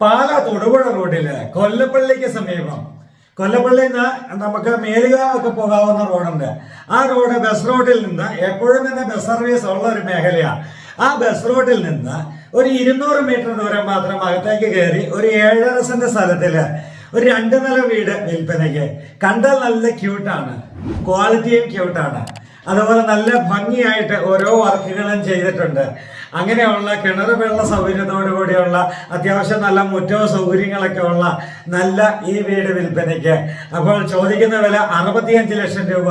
പാല തൊടുപുഴ റോഡിൽ കൊല്ലപ്പള്ളിക്ക് സമീപം. കൊല്ലപ്പള്ളി നമുക്ക് മേലുകാവൊക്കെ പോകാവുന്ന റോഡുണ്ട്. ആ റോഡ് ബസ് റോഡിൽ നിന്ന് എപ്പോഴും തന്നെ ബസ് സർവീസ് ഉള്ള ഒരു മേഖലയാണ് ആ ബസ് റോഡിൽ നിന്ന് ഒരു ഇരുന്നൂറ് മീറ്റർ ദൂരം മാത്രം അകത്തേക്ക് കയറി ഒരു ഏഴര സെന്റ് സ്ഥലത്തിൽ ഒരു രണ്ട് നില വീട് വിൽപ്പനയ്ക്ക്. കണ്ടാൽ നല്ല ക്യൂട്ടാണ് ക്വാളിറ്റിയും ക്യൂട്ടാണ് അതുപോലെ നല്ല ഭംഗിയായിട്ട് ഓരോ വർക്കുകളും ചെയ്തിട്ടുണ്ട്. അങ്ങനെയുള്ള കിണർ വെള്ള സൗകര്യത്തോടു കൂടിയുള്ള അത്യാവശ്യം നല്ല മുറ്റവും സൗകര്യങ്ങളൊക്കെ ഉള്ള നല്ല ഈ വീട് വിൽപ്പനയ്ക്ക്. അപ്പോൾ ചോദിക്കുന്ന വില അറുപത്തിയഞ്ച് ലക്ഷം രൂപ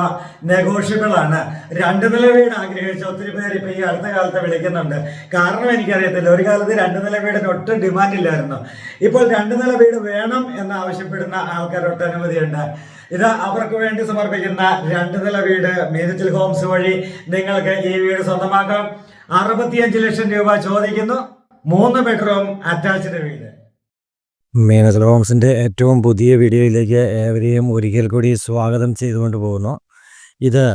നെഗോഷ്യബിൾ ആണ്. രണ്ട് നില വീട് ആഗ്രഹിച്ച ഒത്തിരി പേര് ഇപ്പൊ ഈ അടുത്ത കാലത്ത് വിളിക്കുന്നുണ്ട്. കാരണം എനിക്കറിയത്തില്ല. ഒരു കാലത്ത് രണ്ട് നില വീടിന് ഒട്ടും ഡിമാൻഡ് ഇല്ലായിരുന്നു. ഇപ്പോൾ രണ്ട് നില വീട് വേണം എന്ന് ആവശ്യപ്പെടുന്ന ആൾക്കാർ ഒട്ടനവധിയുണ്ട് ഇത് അവർക്ക് വേണ്ടി സമർപ്പിക്കുന്ന രണ്ട് നില വീട് മീനച്ചിൽ ഹോംസ് വഴി നിങ്ങൾക്ക് ഈ വീട് സ്വന്തമാക്കാം. അറുപത്തിയഞ്ച് ലക്ഷം രൂപ ചോദിക്കുന്നു. മൂന്ന് ബെഡ്റൂം അറ്റാച്ച്ഡ് വീട്. മീനച്ചൽ ഹോംസിന്റെ ഏറ്റവും പുതിയ വീഡിയോയിലേക്ക് ഏവരെയും ഒരിക്കൽ കൂടി സ്വാഗതം ചെയ്തുകൊണ്ട് പോകുന്നു. ഇത്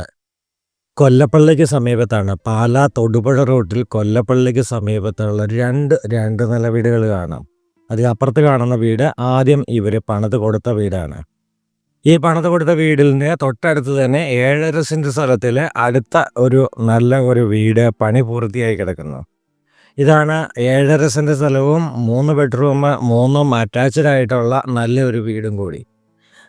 കൊല്ലപ്പള്ളിക്ക് സമീപത്താണ്. പാലാ തൊടുപുഴ റോഡിൽ കൊല്ലപ്പള്ളിക്ക് സമീപത്തുള്ള രണ്ട് രണ്ട് നില വീടുകൾ കാണാം. അതിൽ അപ്പുറത്ത് കാണുന്ന വീട് ആദ്യം ഇവർ പണിത് കൊടുത്ത വീടാണ്. ഈ പണിത് കൊടുത്ത വീടിന്റെ തൊട്ടടുത്ത് തന്നെ ഏഴര സെന്റ് സ്ഥലത്തിൽ അടുത്ത ഒരു നല്ല ഒരു വീട് പണി പൂർത്തിയായി കിടക്കുന്നു. ഇതാണ് ഏഴര സെന്റ് സ്ഥലവും മൂന്ന് ബെഡ്റൂം മൂന്നും അറ്റാച്ച്ഡ് ആയിട്ടുള്ള നല്ലൊരു വീടും കൂടി.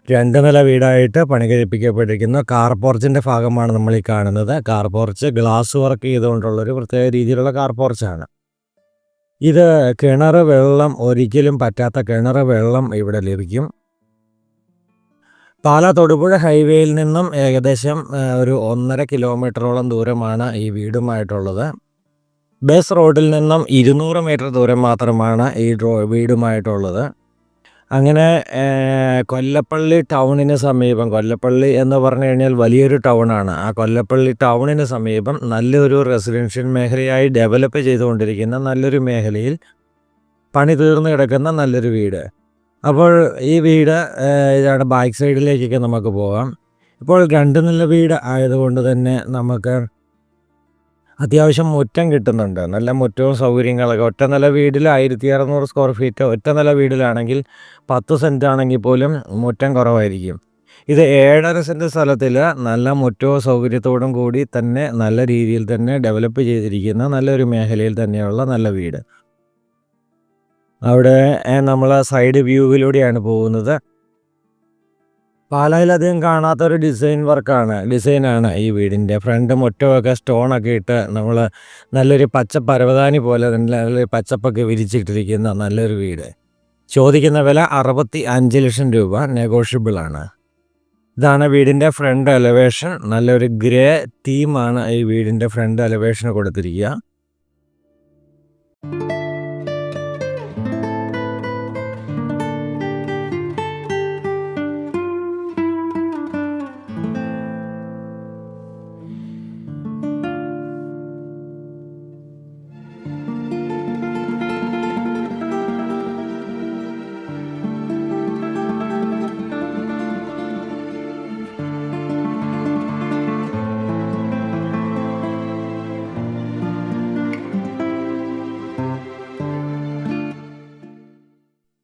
രണ്ട് നില വീടായിട്ട് പണി കഴിപ്പിക്കപ്പെട്ടിരിക്കുന്നു. കാർ പോർച്ചിന്റെ ഭാഗമാണ് നമ്മൾ ഈ കാണുന്നത്. കാർ പോർച്ച് ഗ്ലാസ് വർക്ക് ചെയ്തുകൊണ്ടുള്ള ഒരു പ്രത്യേക രീതിയിലുള്ള കാർ പോർച്ചാണ്. ഇത് കിണർ വെള്ളം ഒരിക്കലും പറ്റാത്ത കിണർ വെള്ളം ഇവിടെ ലഭിക്കും. പാലാ തൊടുപുഴ ഹൈവേയിൽ നിന്നും ഏകദേശം ഒരു ഒന്നര കിലോമീറ്ററോളം ദൂരമാണ് ഈ വീടുമായിട്ടുള്ളത്. ബസ് റോഡിൽ നിന്നും ഇരുന്നൂറ് മീറ്റർ ദൂരം മാത്രമാണ് ഈ ഡ്രോ വീടുമായിട്ടുള്ളത്. അങ്ങനെ കൊല്ലപ്പള്ളി ടൗണിന് സമീപം കൊല്ലപ്പള്ളി എന്ന് പറഞ്ഞു കഴിഞ്ഞാൽ വലിയൊരു ടൗണാണ്. ആ കൊല്ലപ്പള്ളി ടൗണിന് സമീപം നല്ലൊരു റെസിഡൻഷ്യൽ മേഖലയായി ഡെവലപ്പ് ചെയ്തുകൊണ്ടിരിക്കുന്ന നല്ലൊരു മേഖലയിൽ പണി തീർന്നു കിടക്കുന്ന നല്ലൊരു വീട്. അപ്പോൾ ഈ വീട് ഇതാണ് ബാക്ക് സൈഡിലേക്കൊക്കെ നമുക്ക് പോകാം. ഇപ്പോൾ രണ്ട് നില വീട് ആയതുകൊണ്ട് തന്നെ നമുക്ക് അത്യാവശ്യം മുറ്റം കിട്ടുന്നുണ്ട്. നല്ല മുറ്റവും സൗകര്യങ്ങളൊക്കെ. ഒറ്റ നില വീടിൽ ആയിരത്തി അറുന്നൂറ് സ്ക്വയർ ഫീറ്റ് ഒറ്റ നില വീടിലാണെങ്കിൽ പത്ത് സെന്റ് ആണെങ്കിൽ പോലും മുറ്റം കുറവായിരിക്കും. ഇത് ഏഴര സെന്റ് സ്ഥലത്തിൽ നല്ല മുറ്റവും സൗകര്യത്തോടും കൂടി തന്നെ നല്ല രീതിയിൽ തന്നെ ഡെവലപ്പ് ചെയ്തിരിക്കുന്ന നല്ലൊരു മേഖലയിൽ തന്നെയുള്ള നല്ല വീട്. അവിടെ നമ്മൾ സൈഡ് വ്യൂവിലൂടെയാണ് പോകുന്നത്. പാലായിൽ അധികം കാണാത്തൊരു ഡിസൈൻ വർക്കാണ് ഡിസൈനാണ് ഈ വീടിന്റെ. ഫ്രണ്ട് മുറ്റമൊക്കെ സ്റ്റോണൊക്കെ ഇട്ട് നമ്മൾ നല്ലൊരു പച്ച പരവതാനി പോലെ നല്ലൊരു പച്ചപ്പൊക്കെ വിരിച്ചിട്ടിരിക്കുന്ന നല്ലൊരു വീട്. ചോദിക്കുന്ന വില അറുപത്തി അഞ്ച് ലക്ഷം രൂപ നെഗോഷ്യബിളാണ് ഇതാണ് വീടിന്റെ ഫ്രണ്ട് എലവേഷൻ നല്ലൊരു ഗ്രേ തീമാണ് ഈ വീടിന്റെ ഫ്രണ്ട് എലവേഷന് കൊടുത്തിരിക്കുക.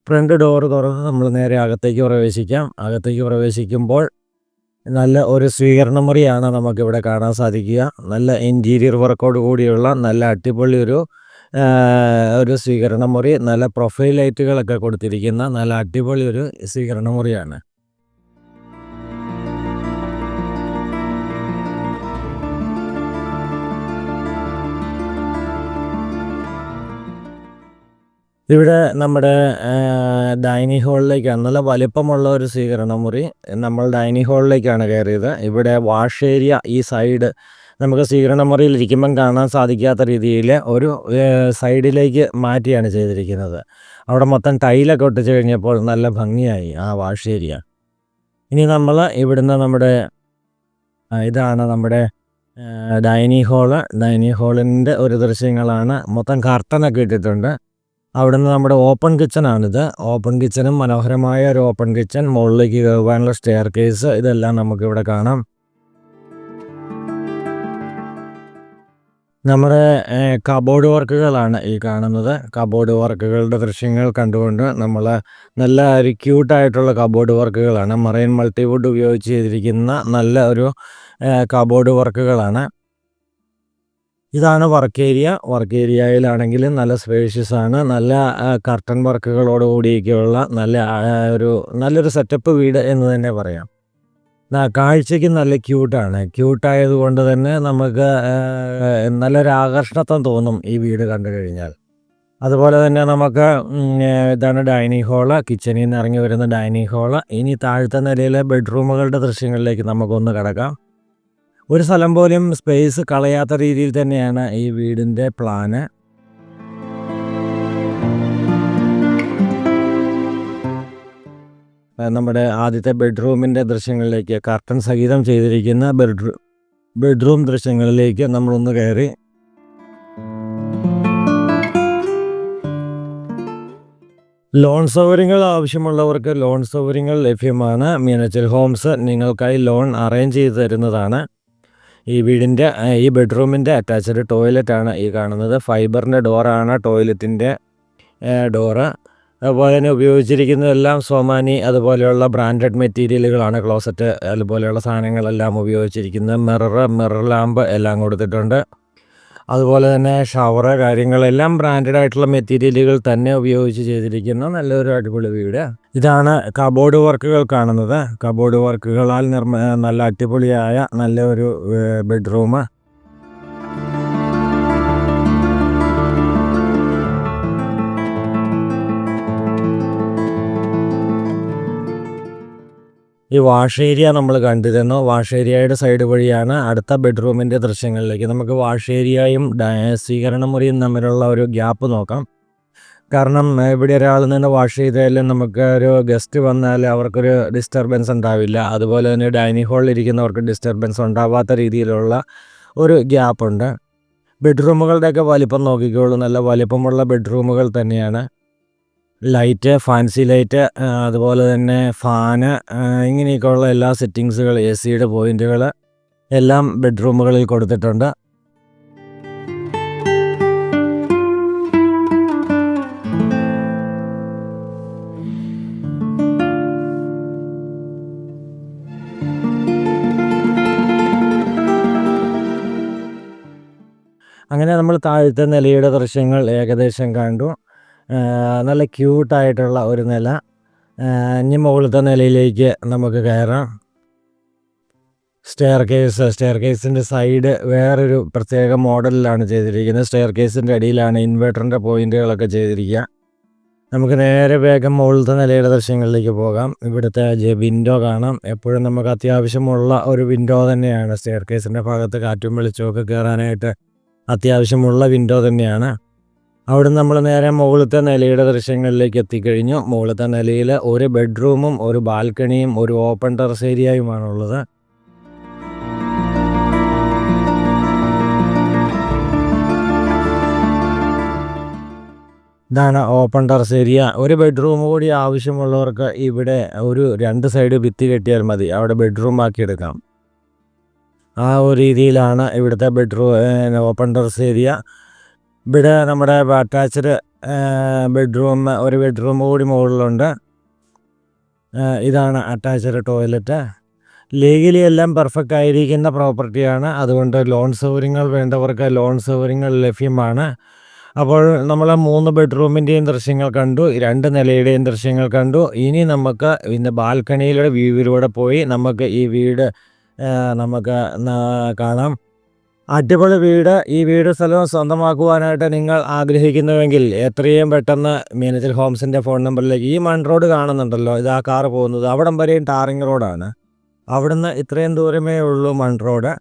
ഫ്രണ്ട് ഡോർ തുറന്ന് നമ്മൾ നേരെ അകത്തേക്ക് പ്രവേശിക്കാം. അകത്തേക്ക് പ്രവേശിക്കുമ്പോൾ നല്ല ഒരു സ്വീകരണ മുറിയാണ് നമുക്കിവിടെ കാണാൻ സാധിക്കുക. നല്ല ഇന്റീരിയർ വർക്കോട് കൂടിയുള്ള നല്ല അടിപൊളി ഒരു ഒരു സ്വീകരണ മുറി നല്ല പ്രൊഫൈൽ ലൈറ്റുകളൊക്കെ കൊടുത്തിരിക്കുന്ന നല്ല അടിപൊളി ഒരു സ്വീകരണ മുറിയാണ് ഇവിടെ നമ്മുടെ ഡൈനിങ് ഹാളിലേക്കാണ് നല്ല വലിപ്പമുള്ള ഒരു സ്വീകരണ മുറി. നമ്മൾ ഡൈനിങ് ഹാളിലേക്കാണ് കയറിയത്. ഇവിടെ വാഷ് ഏരിയ ഈ സൈഡ് നമുക്ക് സ്വീകരണ മുറിയിൽ ഇരിക്കുമ്പം കാണാൻ സാധിക്കാത്ത രീതിയിൽ ഒരു സൈഡിലേക്ക് മാറ്റിയാണ് ചെയ്തിരിക്കുന്നത്. അവിടെ മൊത്തം ടൈലൊക്കെ ഒട്ടിച്ച് കഴിഞ്ഞപ്പോൾ നല്ല ഭംഗിയായി ആ വാഷ് ഏരിയ. ഇനി നമ്മൾ ഇവിടുന്ന് നമ്മുടെ ഇതാണ് നമ്മുടെ ഡൈനിങ് ഹാൾ. ഡൈനിങ് ഹാളിന്റെ ഒരു ദൃശ്യങ്ങളാണ്. മൊത്തം കർട്ടനൊക്കെ ഇട്ടിട്ടുണ്ട്. അവിടുന്ന് നമ്മുടെ ഓപ്പൺ കിച്ചണാണിത് ഓപ്പൺ കിച്ചനും മനോഹരമായ ഒരു ഓപ്പൺ കിച്ചൺ മുകളിലേക്ക് കയറുവാനുള്ള സ്റ്റെയർ കേസ് ഇതെല്ലാം നമുക്കിവിടെ കാണാം. നമ്മുടെ കബോർഡ് വർക്കുകളാണ് ഈ കാണുന്നത്. കബോർഡ് വർക്കുകളുടെ ദൃശ്യങ്ങൾ കണ്ടുകൊണ്ട് നമ്മൾ നല്ല ഒരു ക്യൂട്ടായിട്ടുള്ള കബോർഡ് വർക്കുകളാണ് മറൈൻ മൾട്ടിവുഡ് ഉപയോഗിച്ച് ചെയ്തിരിക്കുന്ന നല്ല ഒരു കബോർഡ് വർക്കുകളാണ് ഇതാണ് വർക്ക് ഏരിയ വർക്ക് ഏരിയയിലാണെങ്കിൽ നല്ല സ്പേഷ്യസ് ആണ്. നല്ല കർട്ടൻ വർക്കുകളോട് കൂടിയൊക്കെയുള്ള നല്ല ഒരു നല്ലൊരു സെറ്റപ്പ് വീട് എന്ന് തന്നെ പറയാം. കാഴ്ചയ്ക്ക് നല്ല ക്യൂട്ടാണ് ക്യൂട്ടായത് കൊണ്ട് തന്നെ നമുക്ക് നല്ലൊരു ആകർഷണത്വം തോന്നും ഈ വീട് കണ്ടു കഴിഞ്ഞാൽ. അതുപോലെ തന്നെ നമുക്ക് ഇതാണ് ഡൈനിങ് ഹാൾ കിച്ചണിൽ നിന്ന് ഇറങ്ങി വരുന്ന ഡൈനിങ് ഹാൾ ഇനി താഴത്തെ നിലയിലെ ബെഡ്റൂമുകളുടെ ദൃശ്യങ്ങളിലേക്ക് നമുക്കൊന്ന് കിടക്കാം. ഒരു സ്ഥലം പോലും സ്പേസ് കളയാത്ത രീതിയിൽ തന്നെയാണ് ഈ വീടിന്റെ പ്ലാന് നമ്മുടെ ആദ്യത്തെ ബെഡ്റൂമിന്റെ ദൃശ്യങ്ങളിലേക്ക് കർട്ടൻ സഹിതം ചെയ്തിരിക്കുന്ന ബെഡ്റൂം ബെഡ്റൂം ദൃശ്യങ്ങളിലേക്ക് നമ്മളൊന്ന് കയറി. ലോൺ സൗകര്യങ്ങൾ ആവശ്യമുള്ളവർക്ക് ലോൺ സൗകര്യങ്ങൾ ലഭ്യമാണ്. മീനച്ചൽ ഹോംസ് നിങ്ങൾക്കായി ലോൺ അറേഞ്ച് ചെയ്ത് തരുന്നതാണ്. ഈ വീടിന്റെ ഈ ബെഡ്റൂമിന്റെ അറ്റാച്ച്ഡ് ടോയ്ലറ്റാണ് ഈ കാണുന്നത്. ഫൈബറിന്റെ ഡോറാണ് ടോയ്ലറ്റിന്റെ ഡോറ്. അതുപോലെ തന്നെ ഉപയോഗിച്ചിരിക്കുന്നതെല്ലാം സോമാനി അതുപോലെയുള്ള ബ്രാൻഡഡ് മെറ്റീരിയലുകളാണ് ക്ലോസറ്റ് അതുപോലെയുള്ള സാധനങ്ങളെല്ലാം ഉപയോഗിച്ചിരിക്കുന്നത്. മിറർ മിറർ ലാമ്പ് എല്ലാം കൊടുത്തിട്ടുണ്ട്. അതുപോലെ തന്നെ ഷവറ് കാര്യങ്ങളെല്ലാം ബ്രാൻഡഡ് ആയിട്ടുള്ള മെറ്റീരിയലുകൾ തന്നെ ഉപയോഗിച്ച് ചെയ്തിരിക്കുന്ന നല്ലൊരു അടിപൊളി വീട്. ഇതാണ് കബോർഡ് വർക്കുകൾ കാണുന്നത്. കബോർഡ് വർക്കുകളാൽ നിർമ്മ നല്ല അടിപൊളിയായ നല്ലൊരു ബെഡ്റൂം ഈ വാഷ് ഏരിയ നമ്മൾ കണ്ടിരുന്നു. വാഷ് ഏരിയയുടെ സൈഡ് വഴിയാണ് അടുത്ത ബെഡ്റൂമിന്റെ ദൃശ്യങ്ങളിലേക്ക്. നമുക്ക് വാഷ് ഏരിയയും സ്വീകരണ മുറിയും തമ്മിലുള്ള ഒരു ഗ്യാപ്പ് നോക്കാം. കാരണം ഇവിടെ ഒരാൾ നിന്ന് വാഷ് ചെയ്താലും നമുക്ക് ഒരു ഗസ്റ്റ് വന്നാൽ അവർക്കൊരു ഡിസ്റ്റർബൻസ് ഉണ്ടാവില്ല. അതുപോലെ തന്നെ ഡൈനിങ് ഹാളിൽ ഇരിക്കുന്നവർക്ക് ഡിസ്റ്റർബൻസ് ഉണ്ടാവാത്ത രീതിയിലുള്ള ഒരു ഗ്യാപ്പുണ്ട് ബെഡ്റൂമുകളുടെയൊക്കെ വലിപ്പം നോക്കിക്കോളൂ. നല്ല വലിപ്പമുള്ള ബെഡ്റൂമുകൾ തന്നെയാണ്. ലൈറ്റ് ഫാൻസി ലൈറ്റ് അതുപോലെ തന്നെ ഫാന് ഇങ്ങനെയൊക്കെയുള്ള എല്ലാ സെറ്റിങ്സുകൾ എ സിയുടെ പോയിന്റുകൾ എല്ലാം ബെഡ്റൂമുകളിൽ കൊടുത്തിട്ടുണ്ട്. അങ്ങനെ നമ്മൾ താഴത്തെ നിലയുടെ ദൃശ്യങ്ങൾ ഏകദേശം കണ്ടു. നല്ല ക്യൂട്ടായിട്ടുള്ള ഒരു നില. ഇനി മുകളിലത്തെ നിലയിലേക്ക് നമുക്ക് കയറാം. സ്റ്റെയർ കേസ് സ്റ്റെയർ കേസിന്റെ സൈഡ് വേറൊരു പ്രത്യേക മോഡലിലാണ് ചെയ്തിരിക്കുന്നത്. സ്റ്റെയർ കേസിന്റെ അടിയിലാണ് ഇൻവെർട്ടറിന്റെ പോയിന്റുകളൊക്കെ ചെയ്തിരിക്കുക. നമുക്ക് നേരെ വേഗം മുകളിലത്തെ നിലയുടെ ദൃശ്യങ്ങളിലേക്ക് പോകാം. ഇവിടുത്തെ വിൻഡോ കാണാം. എപ്പോഴും നമുക്ക് അത്യാവശ്യമുള്ള ഒരു വിൻഡോ തന്നെയാണ്. സ്റ്റെയർ കേസിന്റെ ഭാഗത്ത് കാറ്റും വെളിച്ചമൊക്കെ കയറാനായിട്ട് അത്യാവശ്യമുള്ള വിൻഡോ തന്നെയാണ്. അവിടെ നമ്മൾ നേരെ മുകളിലത്തെ നിലയുടെ ദൃശ്യങ്ങളിലേക്ക് എത്തിക്കഴിഞ്ഞു. മുകളിലത്തെ നിലയിൽ ഒരു ബെഡ്റൂമും ഒരു ബാൽക്കണിയും ഒരു ഓപ്പൺ ടെറസ് ഏരിയയുമാണുള്ളത് ഇതാണ് ഓപ്പൺ ടെറസ് ഏരിയ. ഒരു ബെഡ്റൂം കൂടി ആവശ്യമുള്ളവർക്ക് ഇവിടെ ഒരു രണ്ട് സൈഡ് ഭിത്തി കെട്ടിയാൽ മതി. അവിടെ ബെഡ്റൂം ആക്കി എടുക്കാം. ആ ഒരു രീതിയിലാണ് ഇവിടുത്തെ ബെഡ്റൂം ഓപ്പൺ ടെറസ് ഏരിയ. ഇവിടെ നമ്മുടെ അറ്റാച്ച്ഡ് ബെഡ്റൂം ഒരു ബെഡ്റൂം കൂടി മുകളിലുണ്ട്. ഇതാണ് അറ്റാച്ച്ഡ് ടോയ്ലറ്റ്. ലീഗലി എല്ലാം പെർഫെക്റ്റ് ആയിരിക്കുന്ന പ്രോപ്പർട്ടിയാണ് അതുകൊണ്ട് ലോൺ സൗകര്യങ്ങൾ വേണ്ടവർക്ക് ലോൺ സൗകര്യങ്ങൾ ലഭ്യമാണ്. അപ്പോൾ നമ്മൾ മൂന്ന് ബെഡ്റൂമിന്റെയും ദൃശ്യങ്ങൾ കണ്ടു രണ്ട് നിലയുടെയും ദൃശ്യങ്ങൾ കണ്ടു. ഇനി നമുക്ക് ഇന്ന് ബാൽക്കണിയിലൂടെ വ്യൂവിലൂടെ പോയി നമുക്ക് ഈ വീട് നമുക്ക് കാണാം. അടിപൊളി വീട്. ഈ വീട് സ്ഥലവും സ്വന്തമാക്കുവാനായിട്ട് നിങ്ങൾ ആഗ്രഹിക്കുന്നുവെങ്കിൽ എത്രയും പെട്ടെന്ന് മീനച്ചൽ ഹോംസിന്റെ ഫോൺ നമ്പറിലേക്ക് ഈ മൺ റോഡ് കാണുന്നുണ്ടല്ലോ. ഇത് ആ കാറ് പോകുന്നത്. അവിടം വരെയും ടാറിങ് റോഡാണ്. അവിടുന്ന് ഇത്രയും ദൂരമേ ഉള്ളൂ മൺ റോഡ്.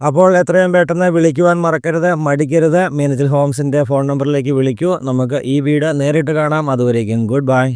അപ്പോൾ എത്രയും പെട്ടെന്ന് വിളിക്കുവാൻ മറക്കരുത് മടിക്കരുത്. മീനച്ചൽ ഹോംസിന്റെ ഫോൺ നമ്പറിലേക്ക് വിളിക്കൂ. നമുക്ക് ഈ വീട് നേരിട്ട് കാണാം. അതുവരേക്കും ഗുഡ് ബൈ.